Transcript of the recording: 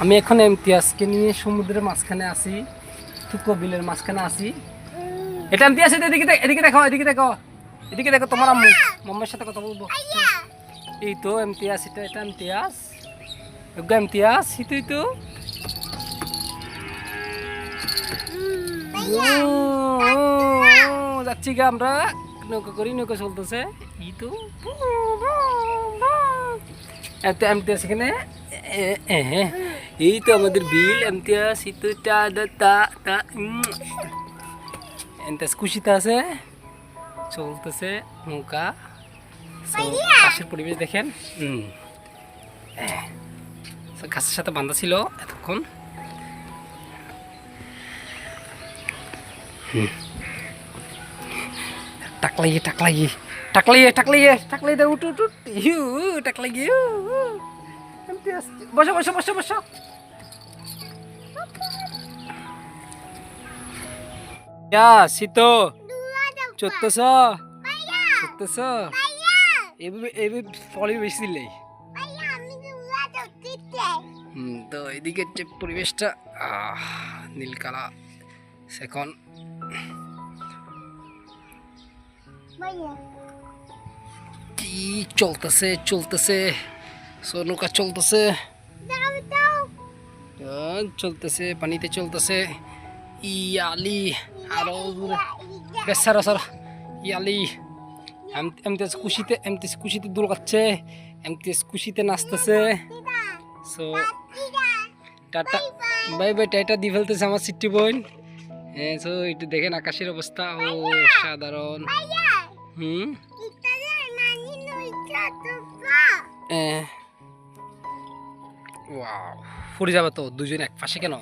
আমি এখন ইমতিয়াজকে নিয়ে সমুদ্রের মাঝখানে আছি থুকো বিলের মাঝখানে আছি। এটা ইমতিয়াজ এটা এদিকে এদিকে দেখো এদিকে দেখো এদিকে দেখো তোমার আম্মু। মাম্মার সাথে কথা বলব। এই তো ইমতিয়াজ এটা এটা ইমতিয়াজ ওগা ইমতিয়াজ এই তো যাচ্ছি গা আমরা। নৌকা করি নৌকা চলতেছে। এই তো এমতিয়াজ এখানে। এই তো আমাদের বিল এমতিয়াজ তো দা তা তা উম। এমতিয়াজ খুশিতে আছে চলতেছে নৌকা পাশের পরিবেশ দেখেন হুম গাছের সাথে বান্ধা ছিল এতক্ষণ টাকলাইয়ে টাকলাইয়ে টাকলাইয়ে টাকলাইয়ে টাকলাই দে উঠ উঠ ইউ টাকলাইয়ে ইউ, বসো বসো বসো বসো। ইয়া চত্তস এভাবে বেশি তো এদিকে যে পরিবেশটা নীলকালা এখন কি চলতেছে চলতেছে। সো নৌকা চলতেছে। চলতেছে পানিতে চলতেছে। ইয়ালি আরও বেশ সারা সারা। ইয়ালি এম- এমতেজ খুশিতে এমতেজ খুশিতে দোল খাচ্ছে এমতেজ খুশিতে নাচতেছে। So tata. Bye bye tata দিয়ে ফেলতেছে আমার সিটি বোন হ্যাঁ সো একটু দেখেন আকাশের অবস্থা। ও সাধারণ। হুম? পড়ে যাবে তো দুজন এক পাশে কেন?